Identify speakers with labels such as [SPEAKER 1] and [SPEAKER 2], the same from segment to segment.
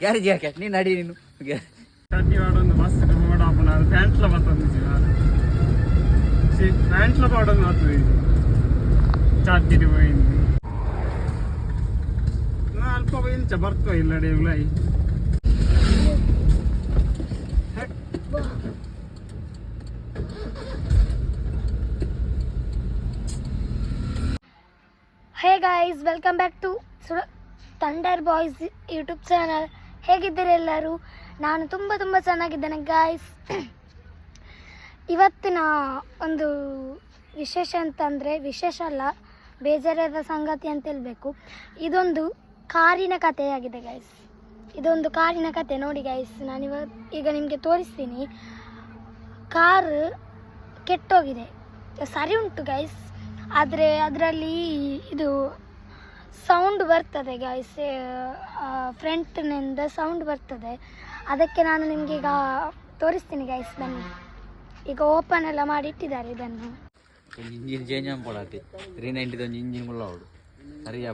[SPEAKER 1] Garage ಯಾಕೆ ನೀನು ನಡಿ ನೀನು ಗ್ಯಾ-
[SPEAKER 2] కట్టి వాడు మస్తు వాడు అది ప్యాంట్లో పడుతుంది ప్యాంట్లో పడడం అవుతుంది ಚಾಟಿಗೆ పోయింది ನಾ ಅಲ್ಪ ಇಂಚ ಬರ್ತೋ ಇಲ್ಲ ಡೇವ್ಲೈ
[SPEAKER 3] hey guys welcome back to ಸುರ thunder boys YouTube channel ಹೇಗಿದ್ದೀರಿ ಎಲ್ಲರೂ? ನಾನು ತುಂಬ ತುಂಬ ಚೆನ್ನಾಗಿದ್ದೇನೆ ಗಾಯ್ಸ್ ಇವತ್ತಿನ ಒಂದು ವಿಶೇಷ ಅಂತಂದರೆ, ವಿಶೇಷ ಅಲ್ಲ, ಬೇಜಾರಾದ ಸಂಗತಿ ಅಂತ ಹೇಳಬೇಕು. ಇದೊಂದು ಕಾರಿನ ಕಥೆಯಾಗಿದೆ ಗೈಸ್ ಇದೊಂದು ಕಾರಿನ ಕತೆ ನೋಡಿ ಗೈಸ್ ನಾನು ಇವತ್ತು ಈಗ ನಿಮಗೆ ತೋರಿಸ್ತೀನಿ. ಕಾರ್ ಕೆಟ್ಟೋಗಿದೆ. ಸರಿ ಉಂಟು ಗೈಸ್ ಆದರೆ ಅದರಲ್ಲಿ ಇದು ಸೌಂಡ್ ಬರ್ತದೆ ಗಾಯ್ಸ್ ಫ್ರಂಟ್ನಿಂದ ಸೌಂಡ್ ಬರ್ತದೆ. ಅದಕ್ಕೆ ನಾನು ನಿಮಗೆ ಈಗ ತೋರಿಸ್ತೀನಿ ಗೈಸ್ ಬನ್ನಿ. ಈಗ ಓಪನ್ ಎಲ್ಲ ಮಾಡಿ ಇಟ್ಟಿದ್ದಾರೆ ಇದನ್ನು
[SPEAKER 1] ಇಂಜಿನ್ ಚೇಂಜ್ ತ್ರೀ ನೈಂಟಿದ ಒಂದು ಇಂಜಿನ್ ಅವಳು ಸರಿಯಾ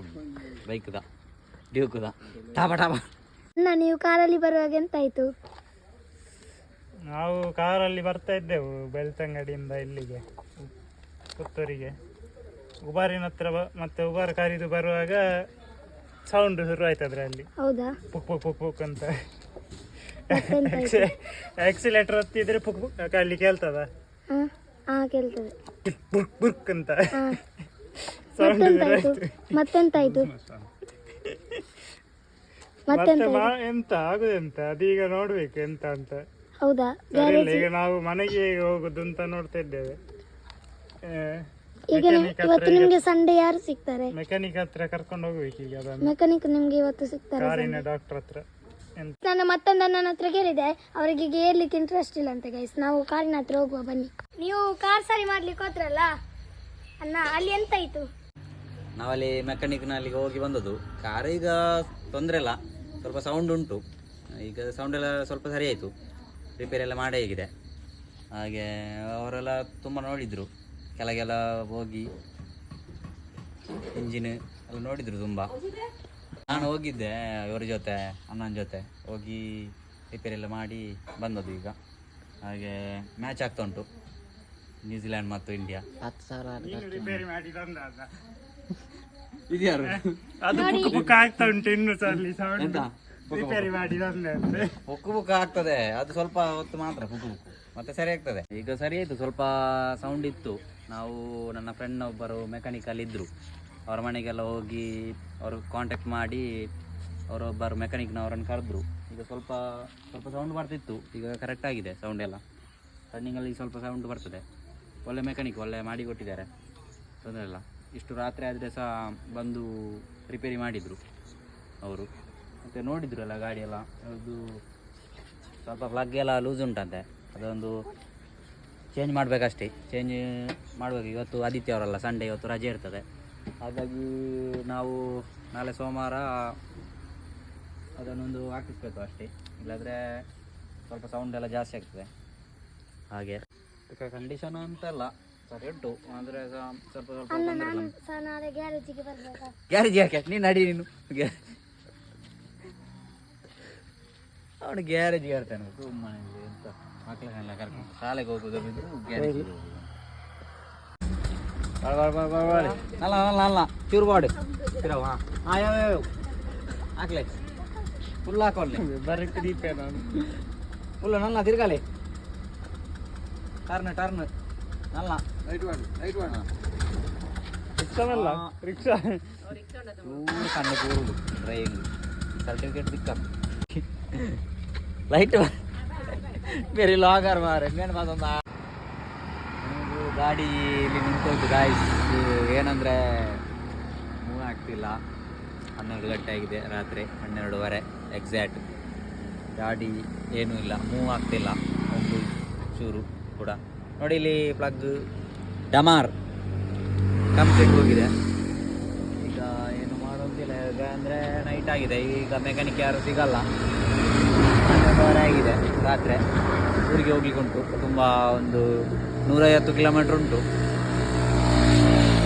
[SPEAKER 1] ಬೈಕ್ದ ಡ್ಯೂಕ್ದ ಟಾಪ ಟಾಪ.
[SPEAKER 3] ಅಣ್ಣ ನೀವು ಕಾರಲ್ಲಿ ಬರುವಾಗ ಎಂತಾಯಿತು?
[SPEAKER 2] ನಾವು ಕಾರಲ್ಲಿ ಬರ್ತಾ ಇದ್ದೆವು ಬೆಳ್ತಂಗಡಿಯಿಂದ ಇಲ್ಲಿಗೆ ಪುತ್ತೂರಿಗೆ. ಉಬಾರಿನ ಹತ್ರ ಬ- ಮತ್ತೆ ಉಬಾರ್ ಕಾರಿದು ಬರುವಾಗ ಸೌಂಡ್ ಶುರು ಆಯ್ತು ಅದರಲ್ಲಿ.
[SPEAKER 3] ಹೌದಾ?
[SPEAKER 2] ಪುಕ್ ಪುಕ್ ಪುಕ್ ಪುಕ್ ಅಂತ. ಆಕ್ಸಿಲೇಟರ್ ಹತ್ತಿದ್ರೆ ಪುಕ್ ಪುಕ್ ಅಲ್ಲಿ ಕೇಳ್ತದ?
[SPEAKER 3] ಹಾಂ ಹಾಂ ಕೇಳ್ತದೆ.
[SPEAKER 2] ಬುರ್ಕ್ ಬುರ್ಕ್ ಅಂತ.
[SPEAKER 3] ಹಾಂ.
[SPEAKER 2] ಸೌಂಡ್
[SPEAKER 3] ಮತ್ತೆಂತಾಯ್ತು ಮತ್ತೆಂತಾಯ್ತು
[SPEAKER 2] ಮತ್ತೆ
[SPEAKER 3] ಮತ್ತೆಂತಾಯ್ತು
[SPEAKER 2] ಮಾ- ಎಂತ? ಆಗುದೆಂತ? ಅದೀಗ ನೋಡ್ಬೇಕು ಎಂತ ಅಂತ.
[SPEAKER 3] ಹೌದಾ?
[SPEAKER 2] ಸರಿ ಇಲ್ಲ,
[SPEAKER 3] ಗ್ಯಾರೇಜ್
[SPEAKER 2] ಈಗ ನಾವು ಮನೆಗೆ ಹೇಗೆ ಹೋಗುದು ಅಂತ ನೋಡ್ತಾ ಇದ್ದೇವೆ.
[SPEAKER 3] ಈಗ ನಿಮ್- ಇವತ್ತು ನಿಮ್ಗೆ ಸಂಡೆ ಯಾರು ಸಿಗ್ತಾರೆ?
[SPEAKER 2] ಮೆಕ್ಯಾನಿಕ್ ಹತ್ರ ಕರ್ಕೊಂಡು ಹೋಗ್ಬೇಕು ಈಗ ಅದನ್ನು.
[SPEAKER 3] ಮೆಕ್ಯಾನಿಕ್ ನಿಮ್ಗೆ ಇವತ್ತು ಸಿಗ್ತಾರೆ
[SPEAKER 2] ಕಾರಿನ ಡಾಕ್ಟರ್ ಹತ್ರ. ಎಂತ?
[SPEAKER 3] ನಾನು ಮತ್ತೊಂದು ನನ್ನ ಹತ್ರ ಕೇಳಿದೆ. ಅವರಿಗೆ ಈಗ ಏರ್ಲಿಕ್ಕೆ ಇಂಟ್ರೆಸ್ಟ್ ಇಲ್ಲ ಅಂತ ಗೈಸ್ ನಾವು ಕಾರಿನ ಹತ್ರ ಹೋಗುವ ಬನ್ನಿ. ನೀವು ಕಾರ್ ಸರಿ ಮಾಡ್ಲಿಕ್ಕೆ ಹೋದ್ರಲ್ಲ? ಅಣ್ಣ ಅಲ್ಲಿ ಎಂತ ಆಯ್ತು?
[SPEAKER 1] ನಾವಲ್ಲಿ ಮೆಕ್ಯಾನಿಕ್ನಲ್ಲಿಗೆ ಹೋಗಿ ಬಂದದ್ದು. ಕಾರ್ ಈಗ ತೊಂದರೆ ಇಲ್ಲ. ಸ್ವಲ್ಪ ಸೌಂಡ್ ಉಂಟು. ಈಗ ಸೌಂಡ್ ಎಲ್ಲ ಸ್ವಲ್ಪ ಸರಿ ಆಯಿತು. ರಿಪೇರಿ ಎಲ್ಲ ಮಾಡೇ ಆಗಿದೆ. ಹಾಗೆ ಅವರೆಲ್ಲ ತುಂಬ ನೋಡಿದರು. ಕೆಳಗೆಲ್ಲ ಹೋಗಿ ಇಂಜಿನ್ ಎಲ್ಲ ನೋಡಿದರು ತುಂಬ. ನಾನು ಹೋಗಿದ್ದೆ ಇವ್ರ ಜೊತೆ ಅಣ್ಣನ ಜೊತೆ. ಹೋಗಿ ರಿಪೇರಿ ಎಲ್ಲ ಮಾಡಿ ಬಂದದ್ದು ಈಗ. ಹಾಗೆ ಮ್ಯಾಚ್ ಆಗ್ತಾ ಉಂಟು. ನ್ಯೂಜಿಲ್ಯಾಂಡ್ ಮತ್ತು ಇಂಡಿಯಾ. ಹತ್ತು ಸಾವಿರ
[SPEAKER 2] ರಿಪೇರಿ ಮಾಡಿ ತಂದ
[SPEAKER 1] ಇದ್ಯಾರು
[SPEAKER 2] ಅದು ಪುಕ್ಕ ಬುಕ್ ಆಗ್ತಾ ಉಂಟು ಇನ್ನು ಸಹ ಅಲ್ಲಿ ಸೌಂಡ್ ರಿಪೇರಿ ಮಾಡಿ ತಂದೆ
[SPEAKER 1] ಬುಕ್ ಆಗ್ತದೆ. ಅದು ಸ್ವಲ್ಪ ಹೊತ್ತು ಮಾತ್ರ ಬುಕ್ಕು ಬುಕ್ಕು ಮತ್ತೆ ಸರಿ ಆಗ್ತದೆ. ಈಗ ಸರಿ ಆಯ್ತು, ಸ್ವಲ್ಪ ಸೌಂಡ್ ಇತ್ತು. ನಾವು ನನ್ನ ಫ್ರೆಂಡ್ ಒಬ್ಬರು ಮೆಕ್ಯಾನಿಕಲ್ ಇದ್ದರು ಅವ್ರ ಮನೆಗೆಲ್ಲ ಹೋಗಿ ಅವರು ಕಾಂಟ್ಯಾಕ್ಟ್ ಮಾಡಿ ಅವರೊಬ್ಬರು ಮೆಕ್ಯಾನಿಕ್ನವರನ್ನು ಕರೆದ್ರು. ಈಗ ಸ್ವಲ್ಪ ಸ್ವಲ್ಪ ಸೌಂಡ್ ಬರ್ತಿತ್ತು. ಈಗ ಕರೆಕ್ಟ್ ಆಗಿದೆ ಸೌಂಡ್ ಎಲ್ಲ. ರನ್ನಿಂಗಲ್ಲಿ ಸ್ವಲ್ಪ ಸೌಂಡ್ ಬರ್ತದೆ. ಒಳ್ಳೆ ಮೆಕ್ಯಾನಿಕ್ ಒಳ್ಳೆ ಮಾಡಿ ಕೊಟ್ಟಿದ್ದಾರೆ. ತೊಂದರೆ ಇಲ್ಲ. ಇಷ್ಟು ರಾತ್ರಿ ಆದರೆ ಸಹ ಬಂದು ರಿಪೇರಿ ಮಾಡಿದರು ಅವರು. ಮತ್ತು ನೋಡಿದ್ರಲ್ಲ ಗಾಡಿ ಗಾಡಿಯೆಲ್ಲ ಅದು ಸ್ವಲ್ಪ ಪ್ಲಗ್ ಎಲ್ಲ ಲೂಸ್ ಉಂಟಂತೆ. ಅದೊಂದು ಚೇಂಜ್ ಮಾಡಬೇಕಷ್ಟೇ. ಚೇಂಜ್ ಮಾಡಬೇಕು. ಇವತ್ತು ಆದಿತ್ಯ ಅವರಲ್ಲ ಸಂಡೇ ಇವತ್ತು ರಜೆ ಇರ್ತದೆ. ಹಾಗಾಗಿ ನಾವು ನಾಳೆ ಸೋಮವಾರ ಅದನ್ನೊಂದು ಹಾಕಿಸ್ಬೇಕು ಅಷ್ಟೇ. ಇಲ್ಲಾಂದರೆ ಸ್ವಲ್ಪ ಸೌಂಡ್ ಎಲ್ಲ ಜಾಸ್ತಿ ಆಗ್ತದೆ. ಹಾಗೆ. ಕಂಡೀಷನ್ ಅಂತಲ್ಲ ಸರಿ ಉಂಟು. ಅಂದರೆ ಸ್ವಲ್ಪ ಸ್ವಲ್ಪ
[SPEAKER 3] ಗ್ಯಾರೇಜಿಗೆ
[SPEAKER 1] ಗ್ಯಾರೇಜ್ ಯಾಕೆ? ನೀನು ನಡಿ ನೀನು. ಅವನು ಗ್ಯಾರೇಜ್ ಹೇಳ್ತಾನೆ ಸುಮ್ಮನೆ ಎಂತ. ಮಕ್ಕಳನ್ನೆಲ್ಲ ಕರ್ಕೊಂಡು ಶಾಲೆಗೆ ಹೋಗೋದು ಬಿದ್ದು ಗ್ಯಾರೇಜ್ ಅಲ್ಲ ಅಲ್ಲ ಅಲ್ಲ ಚೂರು ಬಾಡು ತಿರವ ಹಾಂ ಹಾಂ ಯಾವ ಯಾವ ಹಾಕ್ಲೆ ಫುಲ್ ಹಾಕೊಳ್ಳಿ
[SPEAKER 2] ಬರಕ್ಕೆ ರಿಪೇರ್
[SPEAKER 1] ಫುಲ್ ನಲ್ಲ ತಿರ್ಗಾಲೆ ಟರ್ನ್ ಟರ್ನ್ ನಲ್ಲ ರೈಟ್ ಮಾಡಿ ರೈಟ್ ಮಾಡಿ
[SPEAKER 2] ರಿಕ್ಷಾವಲ್ಲ ರಿಕ್ಷಾ
[SPEAKER 1] ಚೂರು ಕಣ್ಣು ಕೂರುದು ಡ್ರೈವಿಂಗ್ ಸರ್ಟಿಫಿಕೇಟ್ ಸಿಕ್ಕ ಲೈಟ್ ಬೇರೆ ಲಾಗರ್ ಮಾರ ನೀವು ಗಾಡಿ ಇಲ್ಲಿ ನಿಂತೋಯ್ತು ಗಾಯ್ಸ್ ಏನಂದರೆ, ಮೂವ್ ಆಗ್ತಿಲ್ಲ. ಹನ್ನೆರಡು ಗಂಟೆ ಆಗಿದೆ ರಾತ್ರಿ, ಹನ್ನೆರಡುವರೆ ಎಕ್ಸಾಕ್ಟ್ ಗಾಡಿ ಏನೂ ಇಲ್ಲ, ಮೂವ್ ಆಗ್ತಿಲ್ಲ. ಒಂದು ಚೂರು ಕೂಡ. ನೋಡಿ ಇಲ್ಲಿ ಪ್ಲಗ್ ಡಮಾರ್. ಕಂಪ್ಲೀಟ್ ಹೋಗಿದೆ. ಈಗ ಏನು ಮಾಡೋದಿಲ್ಲ ಅಂದರೆ ನೈಟ್ ಆಗಿದೆ. ಈಗ ಮೆಕ್ಯಾನಿಕ್ ಯಾರು ಸಿಗಲ್ಲ. ಆಗಿದೆ ರಾತ್ರಿ ಊರಿಗೆ ಹೋಗ್ಲಿಕ್ಕೆ ಉಂಟು ತುಂಬ ಒಂದು ನೂರೈವತ್ತು ಕಿಲೋಮೀಟ್ರ್ ಉಂಟು.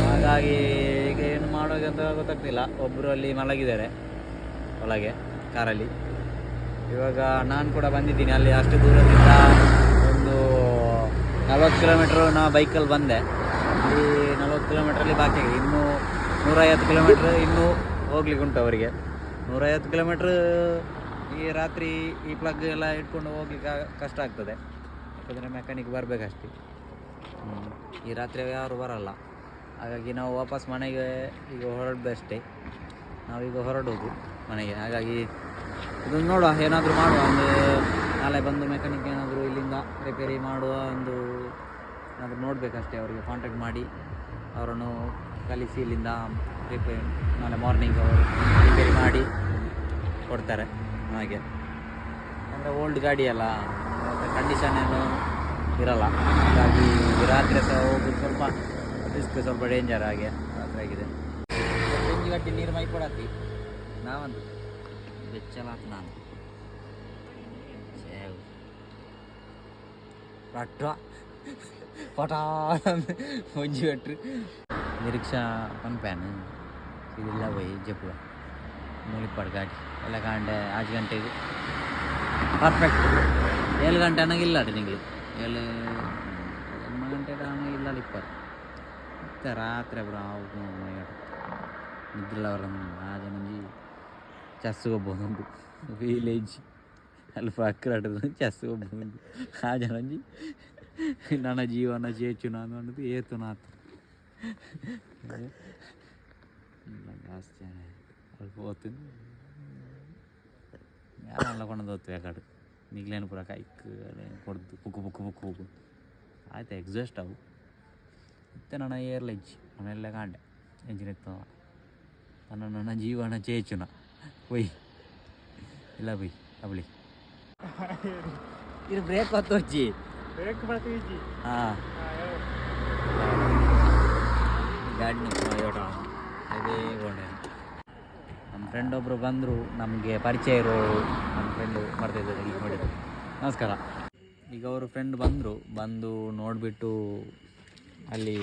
[SPEAKER 1] ಹಾಗಾಗಿ ಈಗ ಏನು ಮಾಡೋದಂತ ಗೊತ್ತಾಗ್ತಿಲ್ಲ. ಒಬ್ಬರು ಅಲ್ಲಿ ಮಲಗಿದ್ದಾರೆ ಒಳಗೆ, ಕಾರಲ್ಲಿ. ಇವಾಗ ನಾನು ಕೂಡ ಬಂದಿದ್ದೀನಿ. ಅಲ್ಲಿ ಅಷ್ಟು ದೂರದಿಂದ ಒಂದು ನಲ್ವತ್ತು ಕಿಲೋಮೀಟ್ರ್ ನಾ ಬೈಕಲ್ಲಿ ಬಂದೆ. ಅಲ್ಲಿ ನಲ್ವತ್ತು ಕಿಲೋಮೀಟ್ರಲ್ಲಿ ಬಾಕಿ ಆಗಿದೆ. ಇನ್ನೂ ನೂರೈವತ್ತು ಕಿಲೋಮೀಟ್ರ್ ಇನ್ನೂ ಹೋಗ್ಲಿಕ್ಕೆ ಉಂಟು ಅವರಿಗೆ. ನೂರೈವತ್ತು ಕಿಲೋಮೀಟ್ರ್ ಈ ರಾತ್ರಿ ಈ ಪ್ಲಗ್ ಎಲ್ಲ ಇಟ್ಕೊಂಡು ಹೋಗ್ಲಿಕ್ಕೆ ಕಷ್ಟ ಆಗ್ತದೆ. ಯಾಕಂದರೆ ಮೆಕ್ಯಾನಿಕ್ ಬರಬೇಕಷ್ಟೇ. ಈ ರಾತ್ರಿ ಯಾರು ಬರಲ್ಲ. ಹಾಗಾಗಿ ನಾವು ವಾಪಸ್ ಮನೆಗೆ ಈಗ ಹೊರಡಬೇಕಷ್ಟೇ ನಾವೀಗ ಹೊರಡೋದು ಮನೆಗೆ. ಹಾಗಾಗಿ ಇದನ್ನು ನೋಡುವ, ಏನಾದರೂ ಮಾಡುವ. ಒಂದು ನಾಳೆ ಬಂದು ಮೆಕ್ಯಾನಿಕ್ ಏನಾದರೂ ಇಲ್ಲಿಂದ ರಿಪೇರಿ ಮಾಡುವ ಒಂದು ಏನಾದರೂ ನೋಡಬೇಕಷ್ಟೇ ಅವರಿಗೆ ಕಾಂಟ್ಯಾಕ್ಟ್ ಮಾಡಿ. ಅವರನ್ನು ಕಲಿಸಿ ಇಲ್ಲಿಂದ ರಿಪೇರಿ ನಾಳೆ ಮಾರ್ನಿಂಗ್ ಅವರು ರಿಪೇರಿ ಮಾಡಿ ಕೊಡ್ತಾರೆ. ಹಾಗೆ. ಅಂದರೆ ಓಲ್ಡ್ ಗಾಡಿ ಅಲ್ಲ ಕಂಡೀಷನ್ ಏನು ಇರಲ್ಲ. ಹಾಗಾಗಿ ರಾತ್ರಿ ಸಹ ಹೋಗೋದು ಸ್ವಲ್ಪ ರಿಸ್ಕ್ ಸ್ವಲ್ಪ ಡೇಂಜರ್ ಹಾಗೆ, ರಾತ್ರಿ ಆಗಿದೆ. ಬೆಂಜಿ ಗಟ್ಟಿ ನೀರು ಮೈ ಕೊಡತ್ತಿ? ನಾವಂದು. ಬೆಚ್ಚಲ ನಾನು. ಪಟ್ಟ ಪಟಾ ಮಂಜು ಗಟ್ರು. ನಿರೀಕ್ಷಾ ಪನ್ಪ್ಯಾನ್ ಇದಿಲ್ಲ, ಬೈ ಜಪ್ಪುಳ ಮುಳಿಪಾಡು ಗಾಡಿ. ಎಲ್ಲ ಕಾಂಡೆ ಆರು ಗಂಟೆಗೆ ಪರ್ಫೆಕ್ಟ್ ಏಳು ಗಂಟೆ ಅನ್ನಂಗಿಲ್ಲ ನಿಂಗೆ ಏಳು ಒಂದು ಗಂಟೆ ಅನ್ನಂಗಿಲ್ಲ ಇಪ್ಪತ್ತು. ಮತ್ತೆ ರಾತ್ರಿ ಬ್ರಾವು ನಿದ್ರೆಲ್ಲ ಬರೋದು ಆಜ ಮಂಜಿ ಚಸ್ಸು ಒಬ್ಬೊಂದು ವಿಲೇಜ್ ಅಲ್ಪ ಅಕ್ಕರಾಟದ ಚಸ್ಸು ಒಬ್ಬೊಂದು ಆಜ ಮಂಜಿ ನನ್ನ ಜೀವನ ಚೇಚು ನಾನು ಅನ್ನೋದು ಏತು ನಾತು ಜಾಸ್ತಿ ಅಲ್ಪ ಓದ್ತೀನಿ ಯಾರಲ್ಲ ಕೊಂಡದ್ದು ಓದ್ತೀವಿ ಆ ಕಡೆ. ನಿಗ್ಲೇನು ಪೂರ ಕೈಕ್ ಕೊಡ್ದು ಬುಕ್ಕು ಬುಕ್ಕು ಬುಕ್ಕು ಪುಕ್ಕು ಆಯ್ತು ಎಕ್ಸಾಸ್ಟ್ ಅವು. ಮತ್ತೆ ನನ್ನ ಏರ್ಲ ಇಜ್ಜಿ ಅವನೆಲ್ಲ ಕಾಂಡೆ ಎಂಜಿನ್ ಎತ್ತವ ನನ್ನ ನನ್ನ ಜೀವನ ಚೇಚುನ. ಒಯ್ ಇಲ್ಲ ಬೈ ಅವಳಿ ಇದು ಬ್ರೇಕ್ ಹೊತ್ತು
[SPEAKER 2] ಅಜ್ಜಿ ಬ್ರೇಕ್ ಬರ್ತೀವಿ
[SPEAKER 1] ಹಾಂ. ಗಾಡಿ ಅದೇ ಗೊಂಡೆ. ಫ್ರೆಂಡ್ ಒಬ್ಬರು ಬಂದರು, ನಮಗೆ ಪರಿಚಯ ಇರೋರು ನಮ್ಮ ಫ್ರೆಂಡು ಮಾಡ್ತಾಯಿದ್ದಾರೆ ಈಗ ನೋಡಿದ್ರು. ನಮಸ್ಕಾರ. ಈಗ ಅವರು ಫ್ರೆಂಡ್ ಬಂದರು, ಬಂದು ನೋಡಿಬಿಟ್ಟು ಅಲ್ಲಿ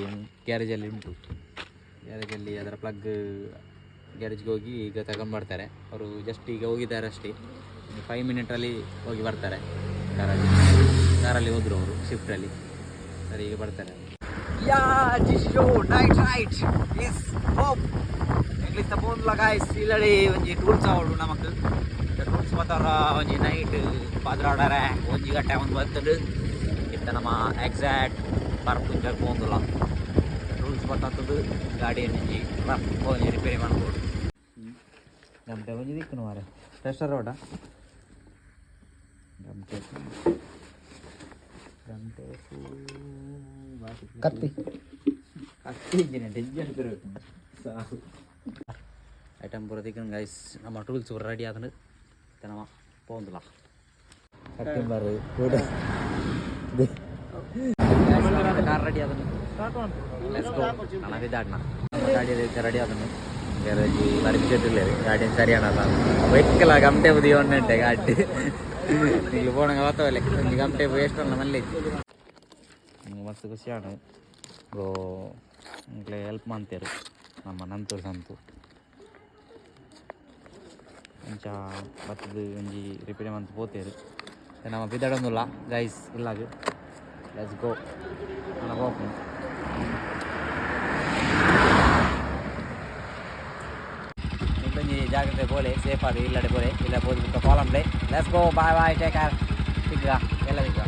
[SPEAKER 1] ಗ್ಯಾರೇಜಲ್ಲಿ ಉಂಟು. ಗ್ಯಾರೇಜಲ್ಲಿ ಅದರ ಪ್ಲಗ್ ಗ್ಯಾರೇಜ್ಗೆ ಹೋಗಿ ಈಗ ತಗೊಂಡ್ಬರ್ತಾರೆ. ಅವರು ಜಸ್ಟ್ ಈಗ ಹೋಗಿದ್ದಾರೆ ಅಷ್ಟೇ. ಫೈವ್ ಮಿನಿಟಲ್ಲಿ ಹೋಗಿ ಬರ್ತಾರೆ. ಕಾರಲ್ಲಿ ಕಾರಲ್ಲಿ ಹೋದರು ಅವರು ಶಿಫ್ಟಲ್ಲಿ ಸರಿ, ಈಗ ಬರ್ತಾರೆ. ಇಂಗ್ಲಿಷ್ ತಗೊಂಡ್ಲ ಗಾಯ್ಸ್ ಇಲ್ಲಡಿ ಒಂಜಿ ಟೂಲ್ಸ್ ಅವಡು ನಮಕ್. ಟೂಲ್ಸ್ ಬತ್ತಾರ ಒಂಜಿ ನೈಟ್ ಪಾದ್ರಾಡಾರೆ ಒಂಜಿ ಗಂಟೆ ಒಂದು ಬರ್ತದೆ ಇತ್ತ ನಮ್ಮ ಎಕ್ಸಾಕ್ಟ್ ಬರ್ಪುಂಜರ್ ಪೋಂದುಲ ಟೂಲ್ಸ್ ಬತ್ತದು ಗಾಡಿ ಒಂಜಿ ಒಂಜಿ ರಿಪೇರಿ ಮಾಡ್ಬೋದು. ಗಂಟೆ ಒಂಜಿ ದಿಕ್ಕನು ಮಾರೆ ಪ್ರೆಷರ್ ರೋಡ ಗಂಟೆ ಗಂಟೆ
[SPEAKER 4] ಕತ್ತಿ.
[SPEAKER 1] ಕತ್ತಿ ಇಂಜಿನ ಇರಬೇಕು. ಸಾಕು. டெம்பரதிக்கும் கைஸ் நம்ம டூல்ஸ் ஒரு ரெடி ஆகுது தினமா போந்துலாம் சத்தியம் பாரு கூட கார் ரெடி ஆகுது
[SPEAKER 2] అలాగే దాటినా
[SPEAKER 1] గాడి అయితే రెడీ అవుతుంది గ్యారేజ్ మరికి చెట్టు లేదు గాడి సరియానా వెక్కలా గమటే ఉదయం ఉన్నట్టే గాడి నీళ్ళు పోవడం కాబట్టి లెక్క గమటే వేస్ట్ ఉన్నా మళ్ళీ మస్తు ఖుషి ఆడు ఇంకో ఇంట్లో హెల్ప్ మంతారు ನಮ್ಮ ನಂತರ ಸಂತು ಅಂಚ ಬತ್ತದು ಒಂಜಿ ರಿಪೇರಿ ಮಂತ್ ಪೋತೇರು ನಮ್ಮ ಬಿದ್ದಾಡೊಂದುಲ್ಲ ಗೈಸ್ ಇಲ್ಲಾಗ ಲೆಟ್ಸ್ ಗೋ ನಾನು ಹೋಗ್ತೀನಿ ನಿಮ್ಮೊಂಜಿ ಜಾಗ್ರತೆ ಬೋಲೆ ಸೇಫ್ ಆದ ಇಲ್ಲಡೆ ಬೋಲೆ ಇಲ್ಲ ಬೋದು column Le let's go bye bye take care ಸಿಗ್ಗ ಎಲ್ಲ ಸಿಗ್ಗ